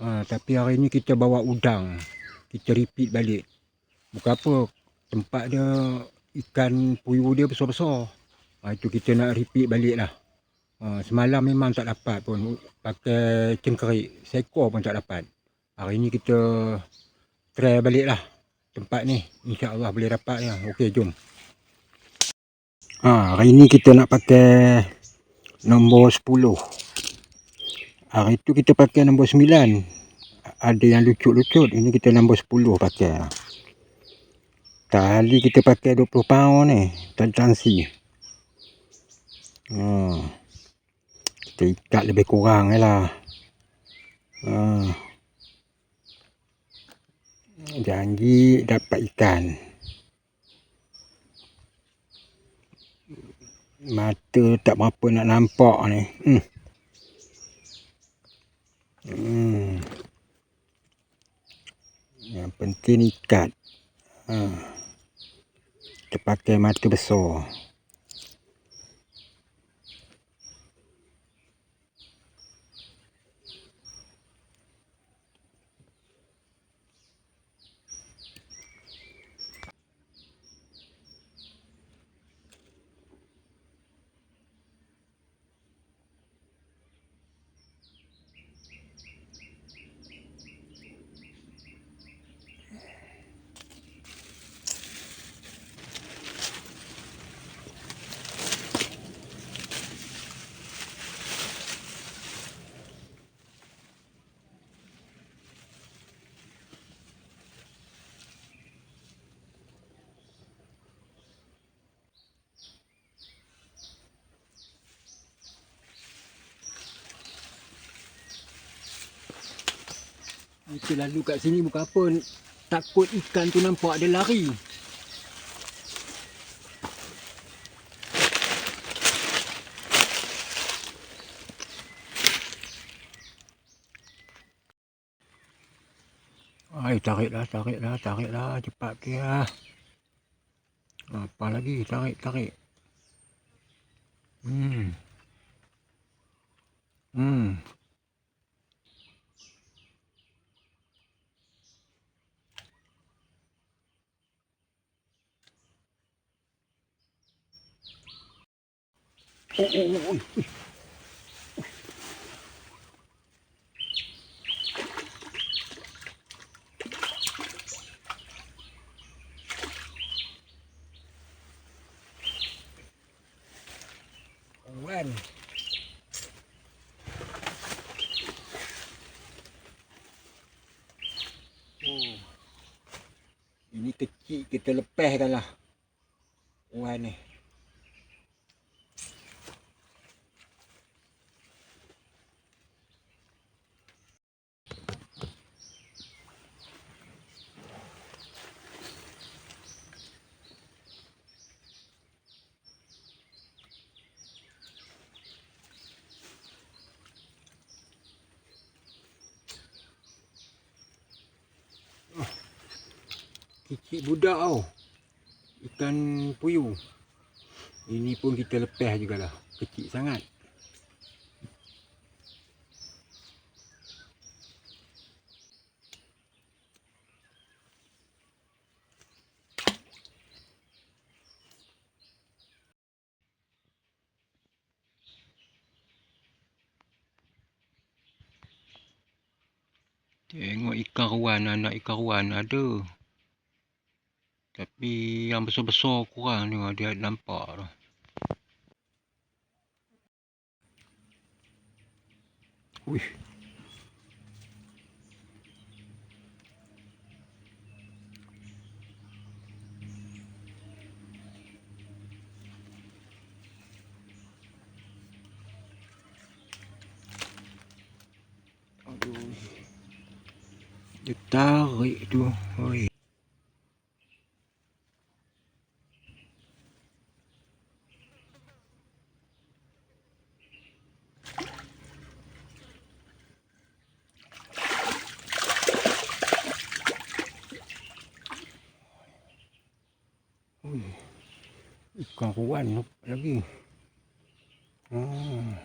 Ah, tapi hari ni kita bawa udang. Kita repeat balik. Bukan apa, tempat dia ikan puyuh dia besar-besar. Ah, itu kita nak repeat balik lah. Ha, semalam memang tak dapat pun pakai cengkerik seekor pun tak dapat. Hari ni kita try balik lah tempat ni. InsyaAllah boleh dapat ya. Okey jom. Ha, hari ni kita nak pakai nombor 10. Hari tu kita pakai nombor 9. Ada yang lucut-lucut. Ini kita nombor 10 pakai. Tali kita pakai 20 pound ni. Tantansi. Hmm kita ikat lebih kurang je lah ha. janji dapat ikan mata tak berapa nak nampak ni hmm. Hmm. Yang penting ikat ha. kita pakai mata besar Kita lalu kat sini bukan apa Takut ikan tu nampak dia lari Ay, tariklah, tariklah, tariklah, cepat dia. Apa lagi? Tarik, tarik. Hmm. Hmm. Oh. Ini kecil kita lepaskan lah. Wan ni. Kecil budak tau. Ikan puyuh. Ini pun kita lepas jugalah. Kecil sangat. Tengok ikan ruan, anak ikan ruan ada. Tapi yang besar-besar kurang ni dia nampak tu. Uish. Aduh. Dia tarik tu. Oi. Ui. Ikan ruan lagi. Hmm.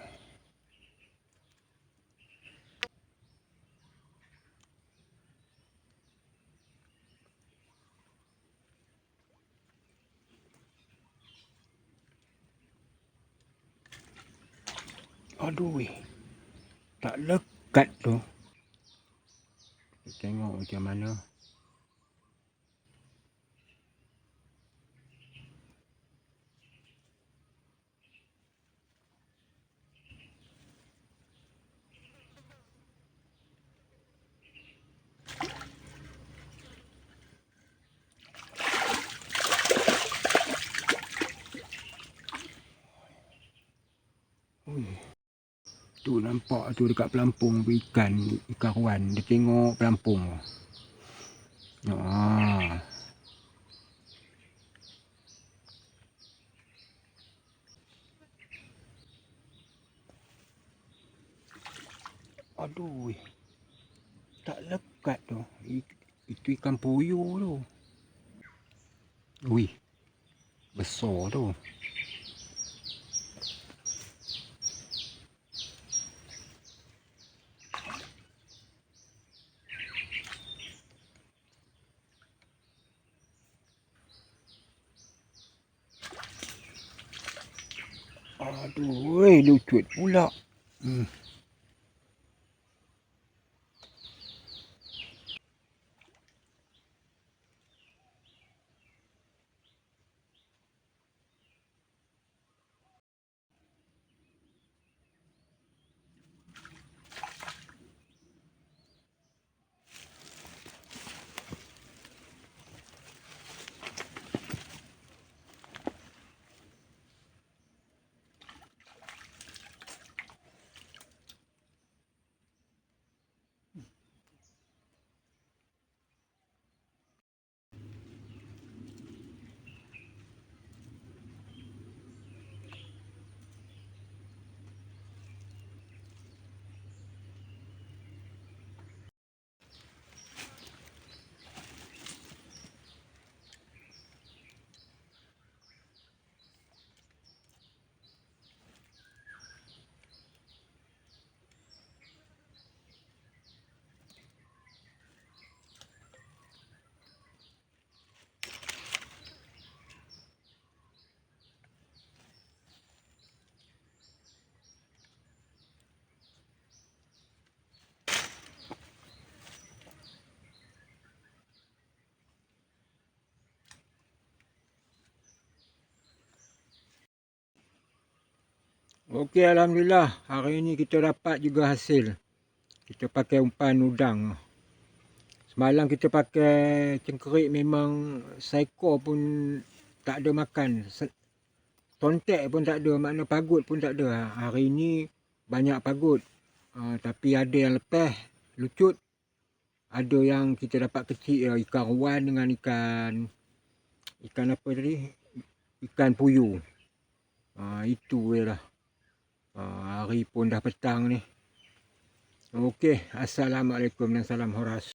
Aduh weh. Tak lekat tu. Kita tengok macam mana. Tu nampak tu dekat pelampung tu ikan ikan ruan. Dia tengok pelampung. Ah. Aduh. Tak lekat tu. Itu ikan puyuh tu. Wih. Besar tu. Aduh, weh, lucut pula. Hmm. Okey, Alhamdulillah. Hari ini kita dapat juga hasil. Kita pakai umpan udang. Semalam kita pakai cengkerik memang seekor pun tak ada makan. Tontek pun tak ada. Makna pagut pun tak ada. Hari ini banyak pagut. Uh, tapi ada yang lepas. Lucut. Ada yang kita dapat kecil. Uh, ikan ruan dengan ikan... Ikan apa tadi? Ikan puyuh. Uh, itu je lah. Uh, hari pun dah petang ni. Okey, Assalamualaikum dan salam horas.